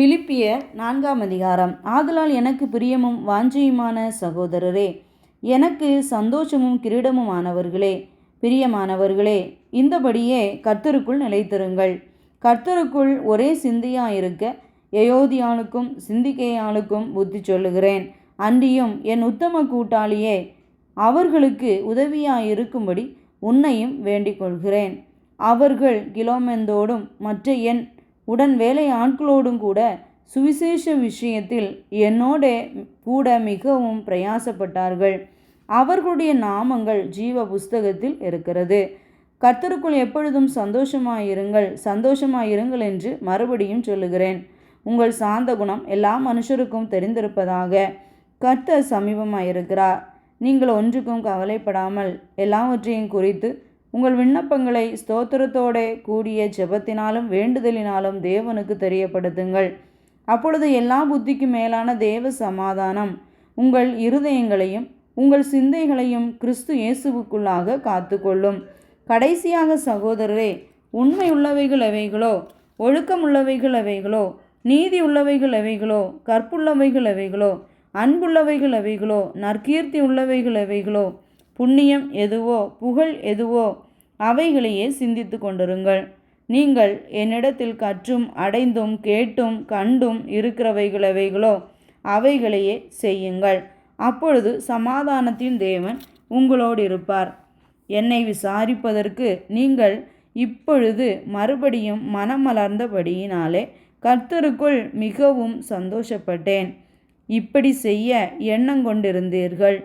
பிலிப்பிய நான்காம் அதிகாரம். ஆதலால் எனக்கு பிரியமும் வாஞ்சியுமான சகோதரரே எனக்கு சந்தோஷமும் கிரீடமுமானவர்களே பிரியமானவர்களே இந்தபடியே கர்த்தருக்குள் நிலைத்திருங்கள். கர்த்தருக்குள் ஒரே சிந்தையாயிருக்க எயோதியாளுக்கும் சிந்திக்கையாளுக்கும் புத்தி சொல்லுகிறேன். அன்றியும் என் உத்தம கூட்டாளியே அவர்களுக்கு உதவியாயிருக்கும்படி உன்னையும் வேண்டிக் கொள்கிறேன் அவர்கள் கிலோமெந்தோடும் மற்ற என் உடன் வேலை ஆட்களோடும் கூட சுவிசேஷ விஷயத்தில் என்னோடே கூட மிகவும் பிரயாசப்பட்டார்கள். அவர்களுடைய நாமங்கள் ஜீவ புஸ்தகத்தில் இருக்கிறது. கர்த்தருக்குள் எப்பொழுதும் சந்தோஷமாயிருங்கள் சந்தோஷமாயிருங்கள் என்று மறுபடியும் சொல்லுகிறேன். உங்கள் சாந்த குணம் எல்லா மனுஷருக்கும் தெரிந்திருப்பதாக கர்த்தர் சமீபமாயிருக்கிறார். நீங்கள் ஒன்றுக்கும் கவலைப்படாமல் எல்லாவற்றையும் குறித்து உங்கள் விண்ணப்பங்களை ஸ்தோத்திரத்தோட கூடிய ஜெபத்தினாலும் வேண்டுதலினாலும் தேவனுக்கு தெரியப்படுத்துங்கள். அப்பொழுது எல்லா புத்திக்கு மேலான தேவ சமாதானம் உங்கள் இருதயங்களையும் உங்கள் சிந்தைகளையும் கிறிஸ்து இயேசுவுக்குள்ளாக காத்துக்கொள்ளும். கடைசியாக சகோதரரே உண்மை உள்ளவைகள் எவைகளோ ஒழுக்கமுள்ளவைகள் எவைகளோ நீதி உள்ளவைகள் எவைகளோ கற்புள்ளவைகள் எவைகளோ அன்புள்ளவைகள் எவைகளோ நற்கீர்த்தி உள்ளவைகள் எவைகளோ புண்ணியம் எதுவோ புகழ் எதுவோ அவைகளையே சிந்தித்து கொண்டிருங்கள். நீங்கள் என்னிடத்தில் கற்றும் அடைந்தும் கேட்டும் கண்டும் இருக்கிறவைகளவைகளோ அவைகளையே செய்யுங்கள். அப்பொழுது சமாதானத்தின் தேவன் உங்களோடு இருப்பார் என்னை விசாரிப்பதற்கு நீங்கள் இப்பொழுது மறுபடியும் மனமலர்ந்தபடியினாலே கர்த்தருக்குள் மிகவும் சந்தோஷப்பட்டேன். இப்படி செய்ய எண்ணம் கொண்டிருந்தீர்கள்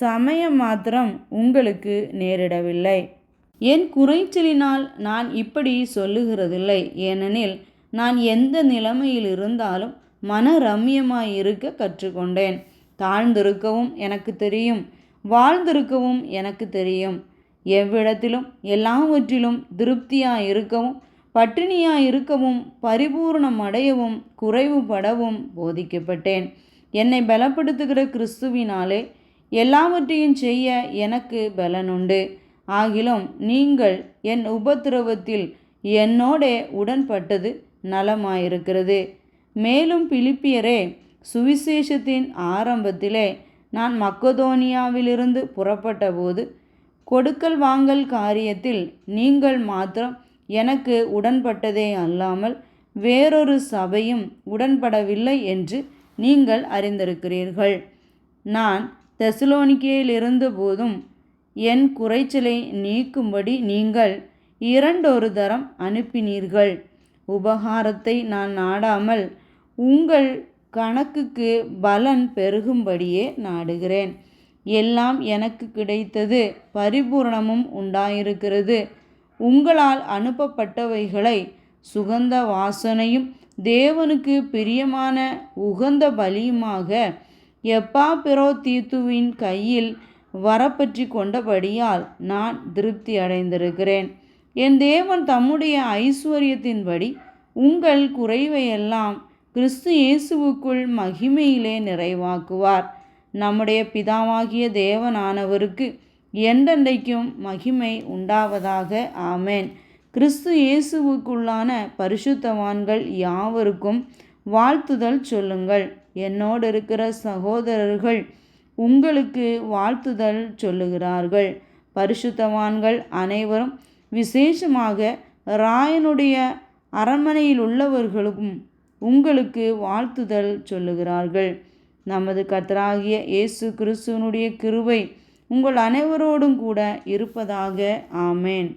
சமயம் மாத்திரம் உங்களுக்கு நேரிடவில்லை. என் குறைச்சலினால் நான் இப்படி சொல்லுகிறதில்லை. ஏனெனில் நான் எந்த நிலைமையில் இருந்தாலும் மன ரம்யமாய் இருக்க கற்றுக்கொண்டேன். தாழ்ந்திருக்கவும் எனக்கு தெரியும். வாழ்ந்திருக்கவும் எனக்கு தெரியும். எவ்விடத்திலும் எல்லாவற்றிலும் திருப்தியாக இருக்கவும் பட்டினியாக இருக்கவும் பரிபூர்ணம் அடையவும் குறைவுபடவும் போதிக்கப்பட்டேன். என்னை பலப்படுத்துகிற கிறிஸ்துவினாலே எல்லாவற்றையும் செய்ய எனக்கு பலனுண்டு. ஆகிலும் நீங்கள் என் உபத்திரவத்தில் என்னோடே உடன்பட்டது நலமாயிருக்கிறது. மேலும் பிலிப்பியரே சுவிசேஷத்தின் ஆரம்பத்திலே நான் மக்கதோனியாவிலிருந்து புறப்பட்டபோது கொடுக்கல் வாங்கல் காரியத்தில் நீங்கள் மாத்திரம் எனக்கு உடன்பட்டதே அல்லாமல் வேறொரு சபையும் உடன்படவில்லை என்று நீங்கள் அறிந்திருக்கிறீர்கள். நான் தெசலோனிக்கேயில் இருந்தபோதும் என் குறைச்சலை நீக்கும்படி நீங்கள் இரண்டொரு தரம் அனுப்பினீர்கள். உபகாரத்தை நான் நாடாமல் உங்கள் கணக்குக்கு பலன் பெருகும்படியே நாடுகிறேன். எல்லாம் எனக்கு கிடைத்தது பரிபூரணமும் உண்டாயிருக்கிறது. உங்களால் அனுப்பப்பட்டவைகளை சுகந்த வாசனையும் தேவனுக்கு பிரியமான உகந்த பலியுமாக எப்பா பிறோ தீத்துவின் கையில் வரப்பற்றி கொண்டபடியால் நான் திருப்தி அடைந்திருக்கிறேன். என் தேவன் தம்முடைய ஐஸ்வர்யத்தின்படி உங்கள் குறைவையெல்லாம் கிறிஸ்து இயேசுவுக்குள் மகிமையிலே நிறைவாக்குவார். நம்முடைய பிதாவாகிய தேவனானவருக்கு என்றென்றைக்கும் மகிமை உண்டாவதாக. ஆமேன். கிறிஸ்து இயேசுவுக்குள்ளான பரிசுத்தவான்கள் யாவருக்கும் வாழ்த்துதல் சொல்லுங்கள். என்னோடு இருக்கிற சகோதரர்கள் உங்களுக்கு வாழ்த்துதல் சொல்லுகிறார்கள். பரிசுத்தவான்கள் அனைவரும் விசேஷமாக ராயனுடைய அரண்மனையில் உள்ளவர்களும் உங்களுக்கு வாழ்த்துதல் சொல்லுகிறார்கள். நமது கர்த்தராகிய இயேசு கிறிஸ்துவனுடைய கிருவை உங்கள் அனைவரோடும் கூட இருப்பதாக. ஆமேன்.